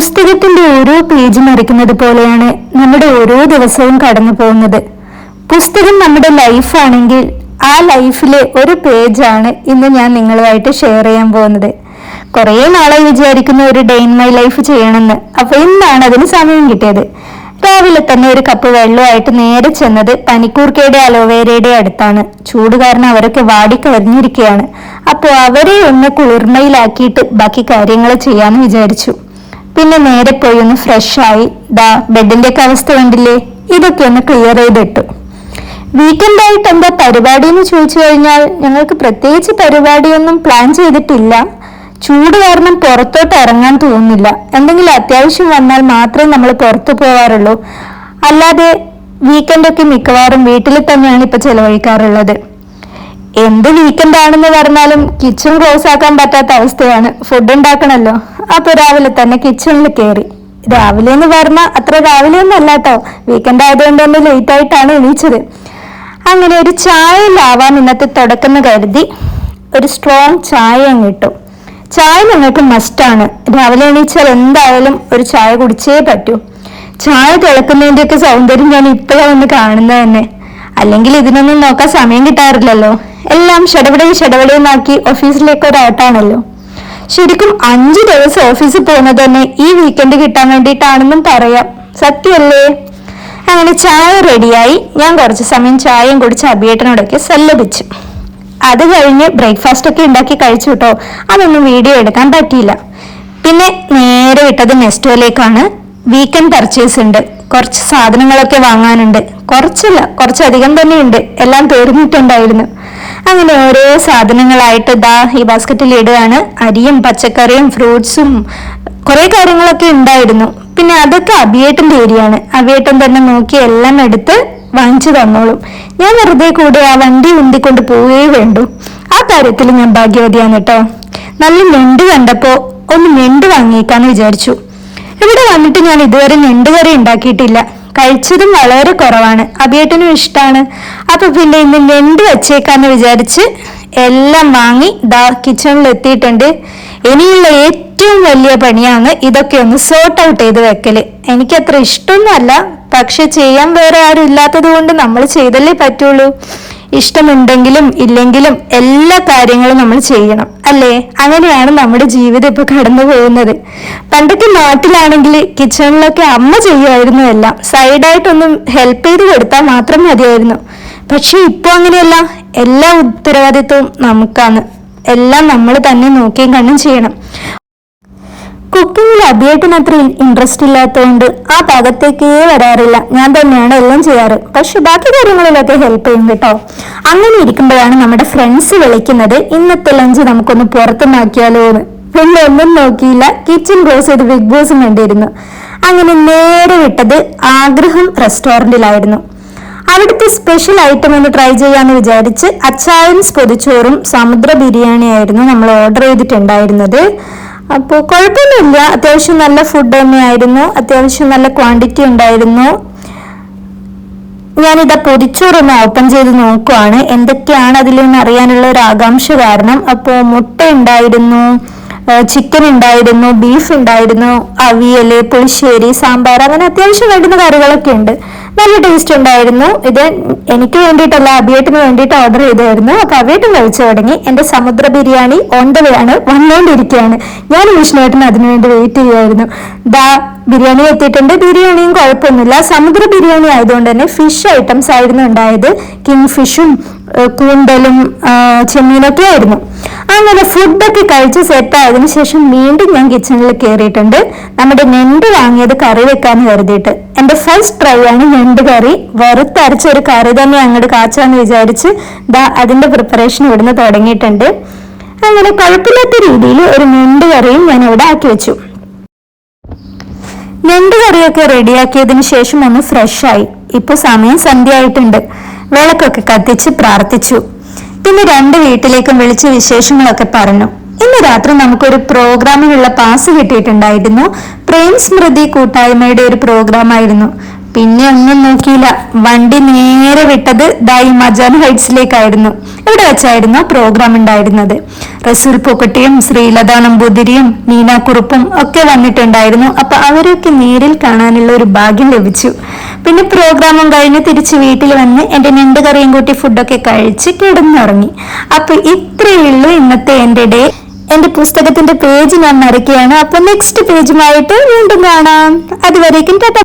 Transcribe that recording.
പുസ്തകത്തിന്റെ ഓരോ പേജ് മറിക്കുന്നത് പോലെയാണ് നമ്മുടെ ഓരോ ദിവസവും കടന്നു പോകുന്നത്. പുസ്തകം നമ്മുടെ ലൈഫാണെങ്കിൽ ആ ലൈഫിലെ ഒരു പേജാണ് ഇന്ന് ഞാൻ നിങ്ങളുമായിട്ട് ഷെയർ ചെയ്യാൻ പോകുന്നത്. കുറേ നാളായി വിചാരിക്കുന്ന ഒരു ഡേ ഇൻ മൈ ലൈഫ് ചെയ്യണമെന്ന്. അപ്പൊ ഇന്നാണ് അതിന് സമയം കിട്ടിയത്. രാവിലെ തന്നെ ഒരു കപ്പ് വെള്ളമായിട്ട് നേരെ ചെന്നത് പനിക്കൂർക്കയുടെ അലോവേരയുടെ അടുത്താണ്. ചൂട് കാരണം അവരൊക്കെ വാടി കരഞ്ഞിരിക്കുകയാണ് അപ്പോൾ അവരെ ഒന്ന് കുളിർമയിലാക്കിയിട്ട് ബാക്കി കാര്യങ്ങൾ ചെയ്യാമെന്ന് വിചാരിച്ചു. പിന്നെ നേരെ പോയി ഒന്ന് ഫ്രഷ് ആയി. ദാ ബെഡിന്റെ ഒക്കെ അവസ്ഥ കണ്ടില്ലേ? ഇതൊക്കെ ഒന്ന് ക്ലിയർ ചെയ്തിട്ടു. വീക്കെൻഡ് ആയിട്ട് എന്താ പരിപാടി എന്ന് ചോദിച്ചു കഴിഞ്ഞാൽ ഞങ്ങൾക്ക് പ്രത്യേകിച്ച് പരിപാടിയൊന്നും പ്ലാൻ ചെയ്തിട്ടില്ല. ചൂട് കാരണം പുറത്തോട്ട് ഇറങ്ങാൻ തോന്നുന്നില്ല. എന്തെങ്കിലും അത്യാവശ്യം വന്നാൽ മാത്രമേ നമ്മൾ പുറത്തു പോവാറുള്ളൂ. അല്ലാതെ വീക്കെൻഡൊക്കെ മിക്കവാറും വീട്ടിൽ തന്നെയാണ് ഇപ്പൊ ചെലവഴിക്കാറുള്ളത്. എന്ത് വീക്കെൻഡ് ആണെന്ന് പറഞ്ഞാലും കിച്ചൺ ക്ലോസ് ആക്കാൻ പറ്റാത്ത അവസ്ഥയാണ് ഫുഡ് ഉണ്ടാക്കണല്ലോ. അപ്പൊ രാവിലെ തന്നെ കിച്ചണിൽ കയറി രാവിലെ എന്ന് പറഞ്ഞാൽ അത്ര രാവിലെ ഒന്നും അല്ല കേട്ടോ വീക്കെൻഡ് ആയതുകൊണ്ട് തന്നെ ലേറ്റ് ആയിട്ടാണ് എണീച്ചത്. അങ്ങനെ ഒരു ചായ ലാവാൻ ഇന്നത്തെ തുടക്കം കരുതി. ഒരു സ്ട്രോങ് ചായ ഇട്ടു. ചായ ഞങ്ങൾക്ക് മസ്റ്റാണ് രാവിലെ എണീച്ചാൽ എന്തായാലും ഒരു ചായ കുടിച്ചേ പറ്റൂ. ചായ തിളക്കുന്നതിന്റെയൊക്കെ സൗന്ദര്യം ഞാൻ ഇപ്പോഴാണ് ഒന്ന് കാണുന്നത് തന്നെ. അല്ലെങ്കിൽ ഇതിനൊന്നും നോക്കാൻ സമയം കിട്ടാറില്ലല്ലോ. എല്ലാം ഷടപടയും ഷടപടയുമാക്കി ഓഫീസിലേക്ക് ഒരാട്ടാണല്ലോ ശരിക്കും അഞ്ചു ദിവസം ഓഫീസിൽ പോകുന്നത് തന്നെ ഈ വീക്കെൻഡ് കിട്ടാൻ വേണ്ടിയിട്ടാണെന്നും പറയാം. സത്യമല്ലേ? അങ്ങനെ ചായ റെഡിയായി ഞാൻ കുറച്ച് സമയം ചായയും കുടിച്ച് അഭിയേട്ടനോടൊക്കെ സല്ലപിച്ചു. അത് കഴിഞ്ഞ് ബ്രേക്ക്ഫാസ്റ്റ് ഒക്കെ ഉണ്ടാക്കി കഴിച്ചു കേട്ടോ അതൊന്നും വീഡിയോ എടുക്കാൻ പറ്റിയില്ല. പിന്നെ നേരെ വിട്ടത് നെസ്റ്റോയിലേക്കാണ് വീക്കെൻഡ് പർച്ചേസ് ഉണ്ട്. കുറച്ച് സാധനങ്ങളൊക്കെ വാങ്ങാനുണ്ട്. കുറച്ചല്ല കുറച്ചധികം തന്നെ ഉണ്ട് എല്ലാം തീർന്നിട്ടുണ്ടായിരുന്നു. അങ്ങനെ ഓരോ സാധനങ്ങളായിട്ട് ദാ ഈ ബാസ്ക്കറ്റിൽ ഇടുകയാണ്. അരിയും പച്ചക്കറിയും ഫ്രൂട്ട്സും കുറെ കാര്യങ്ങളൊക്കെ ഉണ്ടായിരുന്നു. പിന്നെ അതൊക്കെ അബിയേട്ടന്റെ ഏരിയയാണ് അബിയേട്ടൻ തന്നെ നോക്കി എല്ലാം എടുത്ത് വാങ്ങിച്ചു തന്നോളും. ഞാൻ വെറുതെ കൂടെ ആ വണ്ടി ഉന്തിക്കൊണ്ട് പോവുകയേ വേണ്ടു. ആ കാര്യത്തിൽ ഞാൻ ഭാഗ്യവതിയാണ് കേട്ടോ. നല്ല ഞെണ്ട് കണ്ടപ്പോ ഒന്ന് ഞെണ്ട് വാങ്ങിയേക്കാന്ന് വിചാരിച്ചു. ഇവിടെ വന്നിട്ട് ഞാൻ ഇതുവരെ ഞെണ്ട് കറി ഉണ്ടാക്കിയിട്ടില്ല. കഴിച്ചതും വളരെ കുറവാണ്. അഭിയേട്ടനും ഇഷ്ടമാണ് അപ്പൊ പിന്നെ ഇന്ന് ഞണ്ട് വെച്ചേക്കാന്ന് വിചാരിച്ച് എല്ലാം വാങ്ങി ദാ കിച്ചണിൽ എത്തിയിട്ടുണ്ട്. ഇനിയുള്ള ഏറ്റവും വലിയ പണിയാണ് ഇതൊക്കെ ഒന്ന് സോർട്ട് ഔട്ട് ചെയ്ത് വെക്കൽ. എനിക്കത്ര ഇഷ്ടമൊന്നുമല്ല. പക്ഷെ ചെയ്യാൻ വേറെ ആരും ഇല്ലാത്തത് കൊണ്ട് നമ്മൾ ചെയ്തല്ലേ പറ്റുള്ളൂ. ഇഷ്ടമുണ്ടെങ്കിലും ഇല്ലെങ്കിലും എല്ലാ കാര്യങ്ങളും നമ്മൾ ചെയ്യണം അല്ലേ? അങ്ങനെയാണ് നമ്മുടെ ജീവിതം ഇപ്പൊ കടന്നു പോകുന്നത്. പണ്ടൊക്കെ നാട്ടിലാണെങ്കിൽ കിച്ചണിലൊക്കെ അമ്മ ചെയ്യുമായിരുന്നു എല്ലാം. സൈഡായിട്ടൊന്നും ഹെൽപ്പ് ചെയ്ത് കൊടുത്താൽ മാത്രം മതിയായിരുന്നു. പക്ഷെ ഇപ്പൊ അങ്ങനെയല്ല. എല്ലാ ഉത്തരവാദിത്വവും നമുക്കാണ്. എല്ലാം നമ്മൾ തന്നെ നോക്കിയും കണ്ണും ചെയ്യണം. കുക്കിങ്ങിൽ അഭിയേട്ടന് അത്ര ഇൻട്രസ്റ്റ് ഇല്ലാത്തതുകൊണ്ട് ആ ഭാഗത്തേക്കേ വരാറില്ല. ഞാൻ തന്നെയാണ് എല്ലാം ചെയ്യാറ്. പക്ഷെ ബാക്കി കാര്യങ്ങളിലൊക്കെ ഹെൽപ്പ് ചെയ്യും കേട്ടോ. അങ്ങനെ ഇരിക്കുമ്പോഴാണ് നമ്മുടെ ഫ്രണ്ട്സ് വിളിക്കുന്നത് ഇന്നത്തെ ലഞ്ച് നമുക്കൊന്ന് പുറത്തുനിന്നാക്കിയാലോ എന്ന്. പിന്നെ ഒന്നും നോക്കിയില്ല. കിച്ചൺ ക്ലോസ് ചെയ്ത് ബിഗ് ബോസും വേണ്ടിയിരുന്നു അങ്ങനെ നേരെ വിട്ടത് ആഗ്രഹം റെസ്റ്റോറന്റിലായിരുന്നു അവിടുത്തെ സ്പെഷ്യൽ ഐറ്റം ഒന്ന് ട്രൈ ചെയ്യാന്ന് വിചാരിച്ച് അച്ചായൻസ് പൊതിച്ചോറും സമുദ്ര ബിരിയാണി ആയിരുന്നു നമ്മൾ ഓർഡർ ചെയ്തിട്ടുണ്ടായിരുന്നത്. അപ്പോൾ കുഴപ്പമൊന്നുമില്ല. അത്യാവശ്യം നല്ല ഫുഡ് തന്നെയായിരുന്നു. അത്യാവശ്യം നല്ല ക്വാണ്ടിറ്റി ഉണ്ടായിരുന്നു. ഞാനിതാ പൊതിച്ചോറൊന്ന് ഓപ്പൺ ചെയ്ത് നോക്കുവാണ്. എന്തൊക്കെയാണ് അതിൽ നിന്ന് അറിയാനുള്ള ഒരു ആകാംക്ഷ കാരണം? അപ്പോൾ മുട്ട ഉണ്ടായിരുന്നു. ചിക്കൻ ഉണ്ടായിരുന്നു ബീഫ് ഉണ്ടായിരുന്നു അവിയൽ പുളിശ്ശേരി സാമ്പാർ അങ്ങനെ അത്യാവശ്യം വേണ്ടുന്ന കറികളൊക്കെ ഉണ്ട്. നല്ല ടേസ്റ്റ് ഉണ്ടായിരുന്നു. ഇത് എനിക്ക് വേണ്ടിയിട്ടല്ല അബിയേട്ടിന് വേണ്ടിയിട്ട് ഓർഡർ ചെയ്തായിരുന്നു. അപ്പൊ അവിയേട്ടും കഴിച്ചു തുടങ്ങി. എന്റെ സമുദ്ര ബിരിയാണി ഓൺ ആണ് വന്നുകൊണ്ടിരിക്കുകയാണ് ഞാൻ വിഷ്ണുവേട്ടന് അതിനുവേണ്ടി വെയിറ്റ് ചെയ്യുമായിരുന്നു ദാ ബിരിയാണി എത്തിയിട്ടുണ്ട്. ബിരിയാണിയും കുഴപ്പമൊന്നുമില്ല. സമുദ്ര ബിരിയാണി ആയതുകൊണ്ട് തന്നെ ഫിഷ് ഐറ്റംസ് ആയിരുന്നു ഉണ്ടായത്. കിങ് ഫിഷും കൂന്തലും ചെമ്മീനൊക്കെ ആയിരുന്നു. അങ്ങനെ ഫുഡൊക്കെ കഴിച്ച് സെറ്റ് ആയതിനു ശേഷം വീണ്ടും ഞാൻ കിച്ചണിൽ കയറിയിട്ടുണ്ട് നമ്മുടെ ഞണ്ട് വാങ്ങിയത് കറി വെക്കാന്ന് കരുതിയിട്ട്. എന്റെ ഫസ്റ്റ് ട്രൈ ആണ് ഞണ്ട് കറി. വറുത്തരച്ച ഒരു കറി തന്നെ അങ്ങോട്ട് കാച്ചാന്ന് വിചാരിച്ച് ദാ അതിന്റെ പ്രിപ്പറേഷൻ ഇവിടുന്ന് തുടങ്ങിയിട്ടുണ്ട്. അങ്ങനെ കുഴപ്പമില്ലാത്ത രീതിയിൽ ഒരു ഞണ്ട് കറിയും ഞാൻ ഇവിടെ ആക്കി വെച്ചു. ഞണ്ട് കറിയൊക്കെ റെഡിയാക്കിയതിനു ശേഷം ഒന്ന് ഫ്രഷായി ഇപ്പൊ സമയം സന്ധ്യ ആയിട്ടുണ്ട്. വിളക്കൊക്കെ കത്തിച്ച് പ്രാർത്ഥിച്ചു. പിന്നെ രണ്ട് വീട്ടിലേക്കും വിളിച്ച് വിശേഷങ്ങളൊക്കെ പറഞ്ഞു. ഇന്ന് രാത്രി നമുക്കൊരു പ്രോഗ്രാമിനുള്ള പാസ് കിട്ടിയിട്ടുണ്ടായിരുന്നു. പ്രേം സ്മൃതി കൂട്ടായ്മയുടെ ഒരു പ്രോഗ്രാം ആയിരുന്നു. പിന്നെ ഒന്നും നോക്കിയില്ല. വണ്ടി നേരെ വിട്ടത് ദായി മജാൻ ഹൈറ്റ്സിലേക്കായിരുന്നു. ഇവിടെ വെച്ചായിരുന്നു പ്രോഗ്രാം ഉണ്ടായിരുന്നത്. റസൂൽ പൊക്കട്ടിയും ശ്രീലത നമ്പൂതിരിയും നീന കുറുപ്പും ഒക്കെ വന്നിട്ടുണ്ടായിരുന്നു. അപ്പൊ അവരൊക്കെ നേരിൽ കാണാനുള്ള ഒരു ഭാഗ്യം ലഭിച്ചു. പിന്നെ പ്രോഗ്രാമും കഴിഞ്ഞ് തിരിച്ച് വീട്ടിൽ വന്ന് എന്റെ ഞണ്ട് കറിയും കൂട്ടി ഫുഡൊക്കെ കഴിച്ച് കിടന്നുറങ്ങി. അപ്പൊ ഇത്രയേ ഉള്ളൂ ഇന്നത്തെ എന്റെ ഡേ. എന്റെ പുസ്തകത്തിന്റെ പേജ് ഞാൻ മറിക്കുകയാണ്. അപ്പൊ നെക്സ്റ്റ് പേജുമായിട്ട് വീണ്ടും കാണാം. അതുവരേക്കും